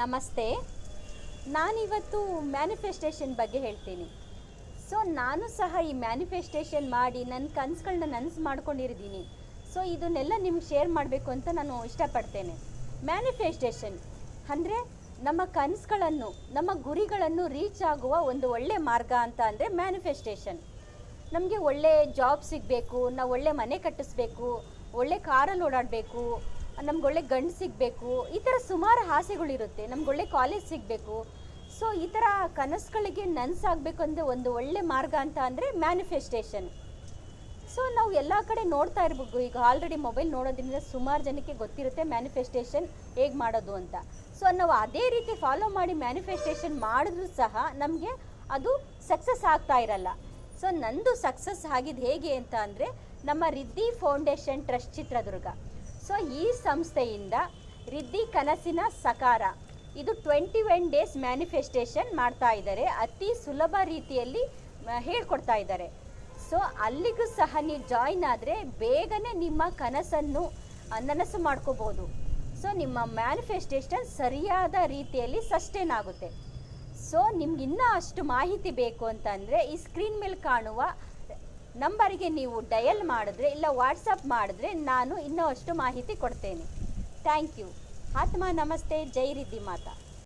ನಮಸ್ತೆ. ನಾನಿವತ್ತು ಮ್ಯಾನಿಫೆಸ್ಟೇಷನ್ ಬಗ್ಗೆ ಹೇಳ್ತೀನಿ. ಸೊ, ನಾನು ಸಹ ಈ ಮ್ಯಾನಿಫೆಸ್ಟೇಷನ್ ಮಾಡಿ ನನ್ನ ಕನಸುಗಳನ್ನ ನನಸು ಮಾಡ್ಕೊಂಡಿರಿದ್ದೀನಿ ಸೊ, ಇದನ್ನೆಲ್ಲ ನಿಮ್ಗೆ ಶೇರ್ ಮಾಡಬೇಕು ಅಂತ ನಾನು ಇಷ್ಟಪಡ್ತೇನೆ. ಮ್ಯಾನಿಫೆಸ್ಟೇಷನ್ ಅಂದರೆ ನಮ್ಮ ಕನಸುಗಳನ್ನು, ನಮ್ಮ ಗುರಿಗಳನ್ನು ರೀಚ್ ಆಗುವ ಒಂದು ಒಳ್ಳೆ ಮಾರ್ಗ ಅಂತ ಅಂದರೆ ಮ್ಯಾನಿಫೆಸ್ಟೇಷನ್. ನಮಗೆ ಒಳ್ಳೆ ಜಾಬ್ ಸಿಗಬೇಕು ನಾವು ಒಳ್ಳೆ ಮನೆ ಕಟ್ಟಿಸ್ಬೇಕು, ಒಳ್ಳೆ ಕಾರಲ್ಲಿ ಓಡಾಡಬೇಕು ನಮ್ಗೆ ಒಳ್ಳೆ ಗಂಡು ಸಿಗಬೇಕು, ಈ ಥರ ಸುಮಾರು ಆಸೆಗಳಿರುತ್ತೆ, ನಮ್ಗೆ ಒಳ್ಳೆ ಕಾಲೇಜ್ ಸಿಗಬೇಕು. ಸೊ ಈ ಥರ ಕನಸುಗಳಿಗೆ ನನಸಾಗಬೇಕು ಅಂದರೆ ಒಂದು ಒಳ್ಳೆ ಮಾರ್ಗ ಅಂತ ಅಂದರೆ ಮ್ಯಾನಿಫೆಸ್ಟೇಷನ್ ಸೊ ನಾವು ಎಲ್ಲ ಕಡೆ ನೋಡ್ತಾ ಇರ್ಬೇಕು. ಈಗ ಆಲ್ರೆಡಿ ಮೊಬೈಲ್ ನೋಡೋದ್ರಿಂದ ಸುಮಾರು ಜನಕ್ಕೆ ಗೊತ್ತಿರುತ್ತೆ ಮ್ಯಾನಿಫೆಸ್ಟೇಷನ್ ಹೇಗೆ ಮಾಡೋದು ಅಂತ. ಸೊ ನಾವು ಅದೇ ರೀತಿ ಫಾಲೋ ಮಾಡಿ ಮ್ಯಾನಿಫೆಸ್ಟೇಷನ್ ಮಾಡಿದ್ರೂ ಸಹ ನಮಗೆ ಅದು ಸಕ್ಸಸ್ ಆಗ್ತಾ ಇರಲ್ಲ. ಸೊ ನಂದು ಸಕ್ಸಸ್ ಆಗಿದ್ದು ಹೇಗೆ ಅಂತ ಅಂದರೆ ನಮ್ಮ Riddhi foundation trust Chitradurga. So ಈ ಸಂಸ್ಥೆಯಿಂದ ರಿದ್ದಿ ಕನಸಿನ ಸಕಾರ, ಇದು ಟ್ವೆಂಟಿ ಒನ್ ಡೇಸ್ ಮ್ಯಾನಿಫೆಸ್ಟೇಷನ್ ಮಾಡ್ತಾ ಇದ್ದಾರೆ. ಅತಿ ಸುಲಭ ರೀತಿಯಲ್ಲಿ ಹೇಳ್ಕೊಡ್ತಾ ಇದ್ದಾರೆ. ಸೊ ಅಲ್ಲಿಗೂ ಸಹ ನೀವು ಜಾಯ್ನ್ ಆದರೆ ಬೇಗನೆ ನಿಮ್ಮ ಕನಸನ್ನು ನನಸು ಮಾಡ್ಕೋಬೋದು ಸೊ ನಿಮ್ಮ ಮ್ಯಾನಿಫೆಸ್ಟೇಷನ್ ಸರಿಯಾದ ರೀತಿಯಲ್ಲಿ ಸಸ್ಟೇನ್ ಆಗುತ್ತೆ. ಸೊ ನಿಮ್ಗೆ ಇನ್ನೂ ಅಷ್ಟು ಮಾಹಿತಿ ಬೇಕು ಅಂತಂದರೆ ಈ ಸ್ಕ್ರೀನ್ ಮೇಲೆ ಕಾಣುವ ನಂಬರಿಗೆ ನೀವು ಡಯಲ್ ಮಾಡಿದ್ರೆ ಇಲ್ಲ ವಾಟ್ಸಪ್ ಮಾಡಿದ್ರೆ ನಾನು ಇನ್ನೂ ಅಷ್ಟು ಮಾಹಿತಿ ಕೊಡ್ತೇನೆ. ಥ್ಯಾಂಕ್ ಯು ಆತ್ಮ ನಮಸ್ತೆ. ಜೈ ರಿದ್ದಿ ಮಾತಾ.